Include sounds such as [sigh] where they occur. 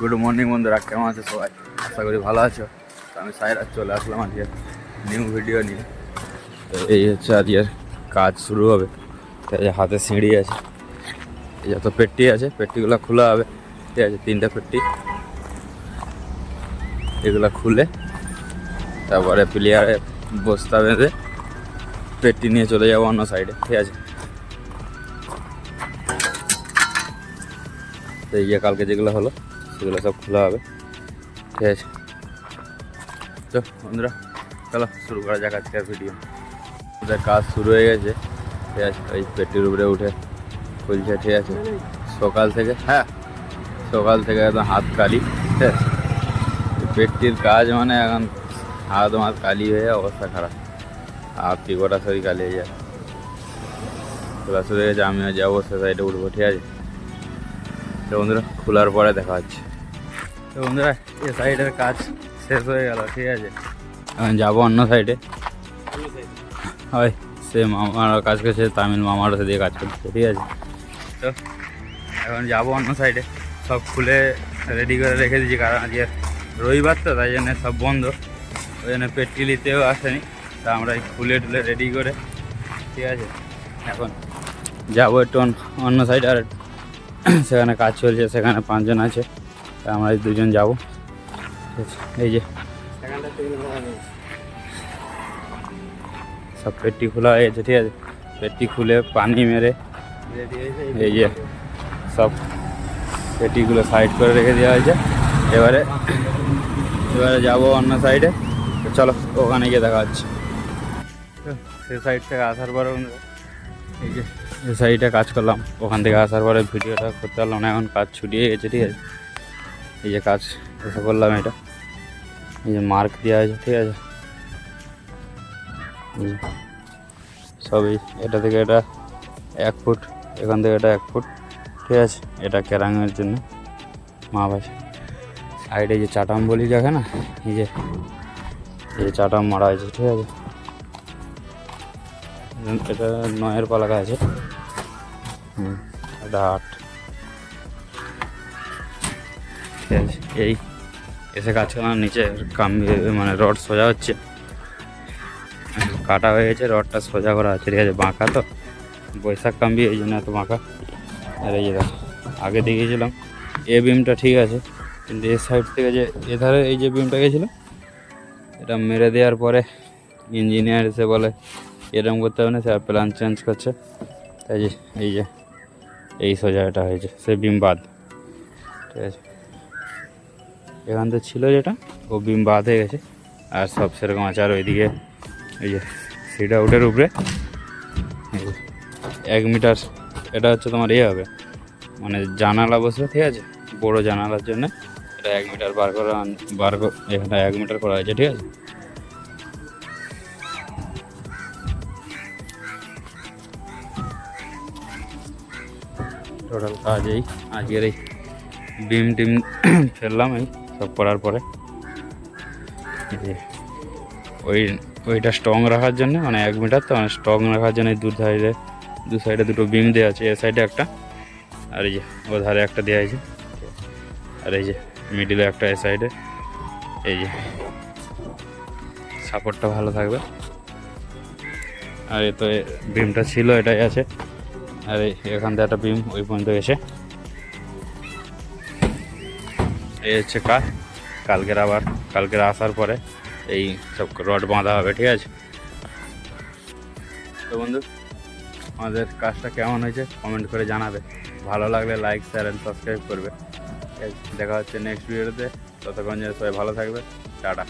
Good morning বন্ধুরা, কেমন আছো সবাই? আশা করি ভালো আছো। তো আমি সাইরাজ চলে আসলাম আজকে নিউ ভিডিও নিয়ে। তো এই হচ্ছে আজকের কাজ শুরু হবে। তো এই হাতে সিঁড়ি আছে। এই যত পেট্টি আছে, পেট্টিগুলো খোলা হবে। ঠিক আছে, তিনটা পেট্টি। এগুলো খুলে তারপরে প্লেয়ারে বস্তা বেঁধে পেট্টি নিয়ে চলে যাব অন্য সাইডে ঠিক আছে? তো এই কালকে যেগুলো হলো সেগুলো সব খোলা হবে। ঠিক আছে। তো বন্ধুরা, চলো শুরু করা যাক আজকের ভিডিও ওদের কাজ শুরু হয়ে গেছে। ঠিক আছে, ওই পেটির উপরে উঠে খুলছে, ঠিক আছে। সকাল থেকে হ্যাঁ সকাল থেকে একদম হাত কালি, ঠিক আছে। পেটটির কাজ মানে এখন হাত মাত কালি হয়ে অবস্থা খারাপ। হাত কি গোটা শরীর কালি হয়ে যায়। খোলা শুরু হয়ে গেছে, আমিও যাব, সে সাইডে উঠবো, ঠিক আছে। তো বন্ধুরা, খোলার পরে দেখা হচ্ছে। তো বন্ধুরা, এ সাইডের কাজ শেষ হয়ে গেল, ঠিক আছে? এখন যাব অন্য সাইডে। হয় সে মামার কাজ করছে, তামিল মামার সাথে দিয়ে কাজ করছে, ঠিক আছে? তো এখন যাব অন্য সাইডে। সব খুলে রেডি করে রেখে দিয়েছি, কারণ আজকে রবিবার তো, তাই জন্য সব বন্ধ। ওই জন্য পেট্রিলিতেও আসেনি। তা আমরা খুলে টুলে রেডি করে, ঠিক আছে? এখন যাব একটু অন্য- অন্য সাইডে আর [clears throat] সেখানে কাজ চলছে সেখানে পাঁচজন আছে। আমরা দুজন যাব। এই যে। সব পেটটি খোলা হয়ে গেছে ঠিক আছে। পেটটি খুলে পানি মেরে এই যে সব পেটিগুলো সাইড করে রেখে দেওয়া হয়েছে। এবারে এবারে যাব অন্য সাইডে। চলো ওখানে গিয়ে দেখা হচ্ছে। সে সাইড থেকে আসার পরে এই যে এই সাইডে কাজ করলাম। ওখান থেকে আসার পরে ভিডিওটা করতে পারলাম না, এখন কাজ ছুটিয়ে গেছে, ঠিক আছে? এই যে কাজ, এসে করলাম এটা। এই যে মার্ক দেওয়া আছে, ঠিক আছে? সবই, এটা থেকে এটা এক ফুট, এখান থেকে এটা এক ফুট, ঠিক আছে? এটা কেরাঙের জন্য, মা আছে সাইডে যে চাটাম বলি যাকে না? এই যে, এই চাটাম মারা হয়েছে, ঠিক আছে? এটা নয়ের পালাকা আছে। হুম। এটা আট। এই এসে করলাম নিচে কাম্বি মানে রড সোজা হচ্ছে। কাটা হয়ে গেছে রডটা সোজা করা আছে ঠিক আছে বাঁকা তো। বৈশাখ কাম্বি এই জন্য এত বাঁকা। আর এই দেখো আগে দেখিয়েছিলাম এ বিমটা ঠিক আছে কিন্তু এ সাইড থেকে যে এধারে এই যে বিমটা গেছিল এটা মেরে দেওয়ার পরে ইঞ্জিনিয়ার এসে বলে এরকম করতে হবে না স্যার প্ল্যান চেঞ্জ করছে। তাই যে, এই যে, এই সোজা এটা হয়েছে, সে বিম বাদ ঠিক আছে। এখান থেকে ছিল যেটা, ও বিম বাদ হয়ে গেছে। আর সব সেরকম আছে, আর ওইদিকে এই যে সিট আউটের উপরে এক মিটার, এটা হচ্ছে তোমার ইয়ে হবে। মানে জানালা বসবে, ঠিক আছে? বড় জানালার জন্য। এটা এক মিটার বার করা, বার এখানে এক মিটার করা হয়েছে, ঠিক আছে? টোটাল কাজ এই, আজকের এই ডিম টিম [coughs] ফেললাম এই, সব করার পরে। ওই, ওইটা স্ট্রং রাখার জন্য মানে এক মিটার তো মানে স্ট্রং রাখার জন্য দু সাইডে দু সাইডে দুটো বিম দেওয়া আছে, এ সাইডে একটা, আর এই যে ও ধারে একটা দেওয়া আছে। আর এই যে মিডিলে একটা এ সাইডে, এই যে সাপোর্টটা ভালো থাকবে। আর এ তো বিমটা ছিল, এটাই আছে। আর এখান থেকে একটা বিম ওই পর্যন্ত এসে। এই হচ্ছে কাজ কালকের আবার কালকের আসার পরে এই সব রড বাঁধা হবে, ঠিক আছে? তো বন্ধু, আমাদের কাজটা কেমন হয়েছে? কমেন্ট করে জানাবে। ভালো লাগলে লাইক শেয়ার অ্যান্ড সাবস্ক্রাইব করবে। দেখা হচ্ছে নেক্সট ভিডিওতে ততক্ষণ যেন সবাই ভালো থাকবে। টাটা।